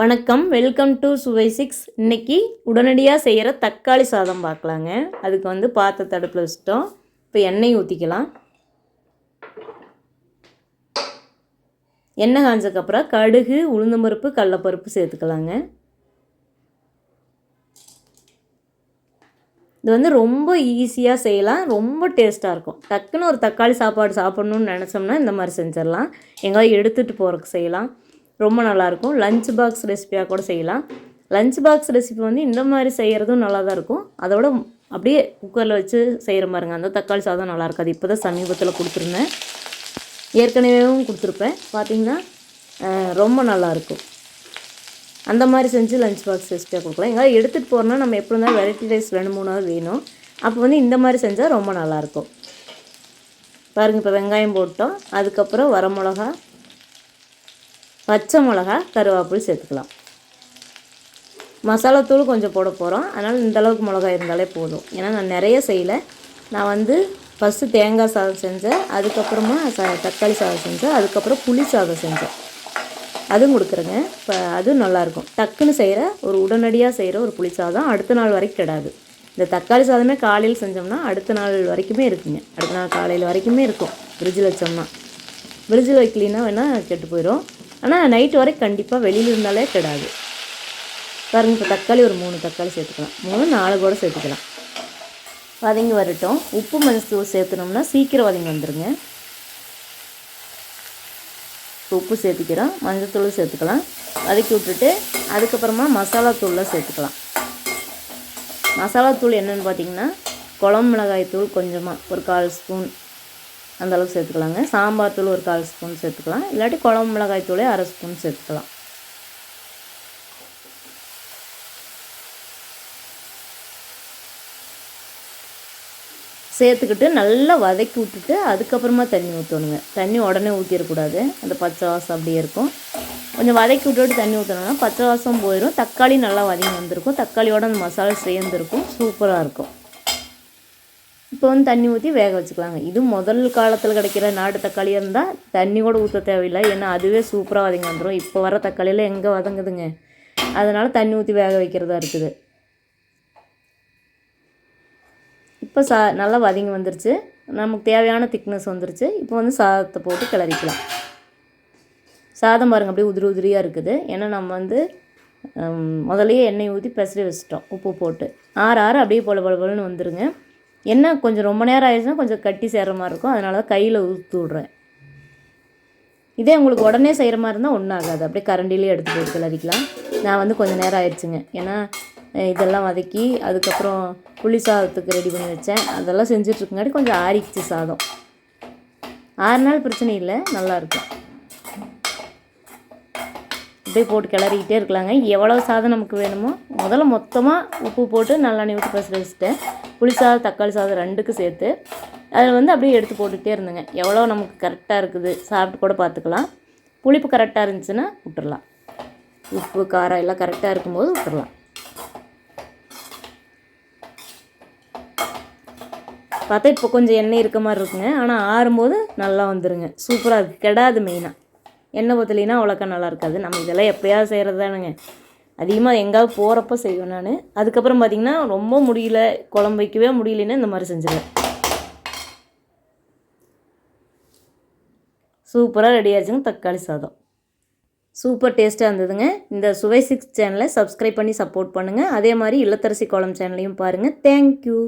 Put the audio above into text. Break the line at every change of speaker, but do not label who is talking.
வணக்கம் welcome to சுவை six. இன்னைக்கு உடனடியாக செய்கிற தக்காளி சாதம் பார்க்கலாங்க அதுக்கு வந்து பாத்திர தடுப்பில் வச்சுட்டோம். இப்போ எண்ணெய் ஊற்றிக்கலாம் எண்ணெய் காஞ்சக்கப்புறம் கடுகு உளுந்தம்பருப்பு கடலப்பருப்பு சேர்த்துக்கலாங்க. இது வந்து ரொம்ப ஈஸியாக செய்யலாம். ரொம்ப டேஸ்ட்டாக இருக்கும். டக்குன்னு ஒரு தக்காளி சாப்பாடு சாப்பிட்ணுன்னு நினச்சோம்னா இந்த மாதிரி செஞ்சிடலாம். எங்கேயாவது எடுத்துகிட்டு போகிறதுக்கு செய்யலாம். ரொம்ப நல்லாயிருக்கும். லஞ்ச் பாக்ஸ் ரெசிபியாக கூட செய்யலாம். லஞ்ச் பாக்ஸ் ரெசிபி வந்து இந்த மாதிரி செய்கிறதும் நல்லா தான் இருக்கும். அதோட அப்படியே குக்கரில் வச்சு செய்கிற மாதிரிங்க அந்த தக்காளி சாதம் நல்லா இருக்காது இப்போ தான் சமீபத்தில் கொடுத்துருந்தேன். ஏற்கனவேவும் கொடுத்துருப்பேன். பார்த்திங்கன்னா ரொம்ப நல்லாயிருக்கும். அந்த மாதிரி செஞ்சு லஞ்ச் பாக்ஸ் ரெசிபியாக கொடுக்கலாம். எங்கேயாவது எடுத்துகிட்டு போகிறோன்னா நம்ம எப்படி இருந்தாலும் வெரைட்டி ரைஸ் ரெண்டு மூணாவது வேணும். அப்போ வந்து இந்த மாதிரி செஞ்சால் ரொம்ப நல்லாயிருக்கும். பாருங்கள் இப்போ வெங்காயம் போட்டோம். அதுக்கப்புறம் வரமிளகா பச்சை மிளகா கருவேப்பிலை சேர்த்துக்கலாம். மசாலாத்தூள் கொஞ்சம் போட போகிறோம் அதனால் இந்த அளவுக்கு மிளகா இருந்தாலே போதும். ஏன்னா நான் நிறைய செய்யலை. நான் வந்து ஃபஸ்ட்டு தேங்காய் சாதம் செஞ்சேன். அதுக்கப்புறமா ச தக்காளி சாதம் செஞ்சேன். அதுக்கப்புறம் புளி சாதம் செஞ்சேன். அதுவும் கொடுக்குறேங்க. இப்போ அதுவும் நல்லாயிருக்கும். டக்குன்னு செய்கிற ஒரு உடனடியாக செய்கிற ஒரு புளி சாதம் அடுத்த நாள் வரைக்கும் கிடாது. இந்த தக்காளி சாதமே காலையில் செஞ்சோம்னா அடுத்த நாள் வரைக்குமே இருக்குங்க. அடுத்த நாள் காலையில் வரைக்குமே இருக்கும். ஃப்ரிட்ஜில் வச்சோம்னா. ஃப்ரிட்ஜில் வைக்கலின்னா வேணால் கெட்டு போயிடும் ஆனால் நைட்டு வரைக்கும் கண்டிப்பாக வெளியில் இருந்தாலே கெடாது. பாருங்க இப்போ தக்காளி ஒரு மூணு தக்காளி சேர்த்துக்கலாம். மூணு நாலு கூட சேர்த்துக்கலாம். வதங்கி வரட்டும். உப்பு மஞ்சள் சேர்த்துனோம்னா சீக்கிரம் வதங்கி வந்துடுங்க உப்பு சேர்த்துக்கிறோம். மஞ்சத்தூள் சேர்த்துக்கலாம். வதக்கி விட்டுட்டு அதுக்கப்புறமா மசாலா தூள்லாம் சேர்த்துக்கலாம். மசாலா தூள் என்னென்னு பார்த்தீங்கன்னா குழம்பு மிளகாய் தூள் கொஞ்சமாக ஒரு கால் ஸ்பூன். அந்தளவுக்கு சேர்த்துக்கலாங்க. சாம்பார் தூள் ஒரு கால் ஸ்பூன் சேர்த்துக்கலாம். இல்லாட்டி குழம்பு மிளகாய் தூளே அரை ஸ்பூன் சேர்த்துக்கலாம். சேர்த்துக்கிட்டு நல்லா வதக்கி விட்டுட்டு அதுக்கப்புறமா தண்ணி ஊற்றணுங்க தண்ணி உடனே ஊற்றிடக்கூடாது அந்த பச்சை வாசம் அப்படியே இருக்கும். கொஞ்சம் வதக்கி விட்டுட்டு தண்ணி ஊற்றணும்னா பச்சை வாசம் போயிடும் தக்காளி நல்லா வதங்கி வந்திருக்கும். தக்காளியோட அந்த மசாலா சேர்ந்துருக்கும். சூப்பராக இருக்கும். இப்போ வந்து தண்ணி ஊற்றி வேக வச்சுக்கலாங்க. இது முதல் காலத்தில் கிடைக்கிற நாட்டு தக்காளியாக இருந்தால் தண்ணி கூட ஊற்ற தேவையில்லை. ஏன்னா அதுவே சூப்பராக வதங்கி வந்துடும் இப்போ வர தக்காளியில் எங்கே வதங்குதுங்க? அதனால் தண்ணி ஊற்றி வேக வைக்கிறதா இருக்குது. இப்போ சா நல்லா வதங்கி வந்துருச்சு. நமக்கு தேவையான திக்னஸ் வந்துருச்சு. இப்போ வந்து சாதத்தை போட்டு கிளறிக்கலாம். சாதம் பாருங்கள் அப்படியே உதிரி உதிரியாக இருக்குது. ஏன்னா நம்ம வந்து முதலையே எண்ணெய் ஊற்றி பெசரி வச்சிட்டோம். உப்பு போட்டு. ஆறு ஆறு அப்படியே பொல பொல பொலன்னு வந்துருங்க. என்ன கொஞ்சம் ரொம்ப நேரம் ஆயிடுச்சுன்னா கொஞ்சம் கட்டி சேர்கிற மாதிரி இருக்கும். அதனால தான் கையில் ஊற்றி விட்றேன். இதே உங்களுக்கு உடனே செய்கிற மாதிரி இருந்தால் ஒன்றும் ஆகாது. அப்படியே கரண்டிலே எடுத்து போய் கிளறிக்கலாம். நான் வந்து கொஞ்சம் நேரம் ஆயிடுச்சுங்க. ஏன்னா இதெல்லாம் வதக்கி அதுக்கப்புறம் புளி சாதத்துக்கு ரெடி பண்ணி வச்சேன். அதெல்லாம் செஞ்சிட்ருக்குங்காட்டி கொஞ்சம் ஆறிச்சு சாதம். ஆறு நாள் பிரச்சனை இல்லை நல்லாயிருக்கும் அப்படியே போட்டு கிளறிக்கிட்டே இருக்கலாங்க. எவ்வளோ சாதம் நமக்கு வேணுமோ முதல்ல மொத்தமாக உப்பு போட்டு நல்லெண்ணெய் விட்டு பசு வச்சுட்டேன். புளி சாதம் தக்காளி சாதம் ரெண்டுக்கும் சேர்த்து அதில் வந்து அப்படியே எடுத்து போட்டுகிட்டே இருந்தேங்க. எவ்வளோ நமக்கு கரெக்டாக இருக்குது சாப்பிட்டு கூட பார்த்துக்கலாம். புளிப்பு கரெக்டாக இருந்துச்சுன்னா விட்டுறலாம். உப்பு காரம் எல்லாம் கரெக்டாக இருக்கும்போது விட்டுறலாம். பார்த்தா இப்போ கொஞ்சம் எண்ணெய் இருக்க மாதிரி இருக்குங்க. ஆனால் ஆறும்போது நல்லா வந்துருங்க. சூப்பராக இருக்குது. கெடாது மெயினாக எண்ணெய் ஊற்றலைன்னா அவ்வளோக்கா நல்லா இருக்காது. நம்ம இதெல்லாம் எப்போயாவது செய்கிறது தானுங்க. அதிகமாக எங்கேயாவது போகிறப்ப செய்வேன் நான். அதுக்கப்புறம் பார்த்திங்கன்னா ரொம்ப முடியல குழம்பு வைக்கவே முடியலன்னா இந்த மாதிரி செஞ்சுருவேன். சூப்பராக ரெடி ஆச்சுங்க தக்காளி சாதம். சூப்பர் டேஸ்ட்டாக இருந்ததுங்க. இந்த சுவை சிக்ஸ் சேனலை சப்ஸ்கிரைப் பண்ணி சப்போர்ட் பண்ணுங்கள் அதே மாதிரி இல்லத்தரசி கோலம் சேனலையும் பாருங்கள் தேங்க்யூ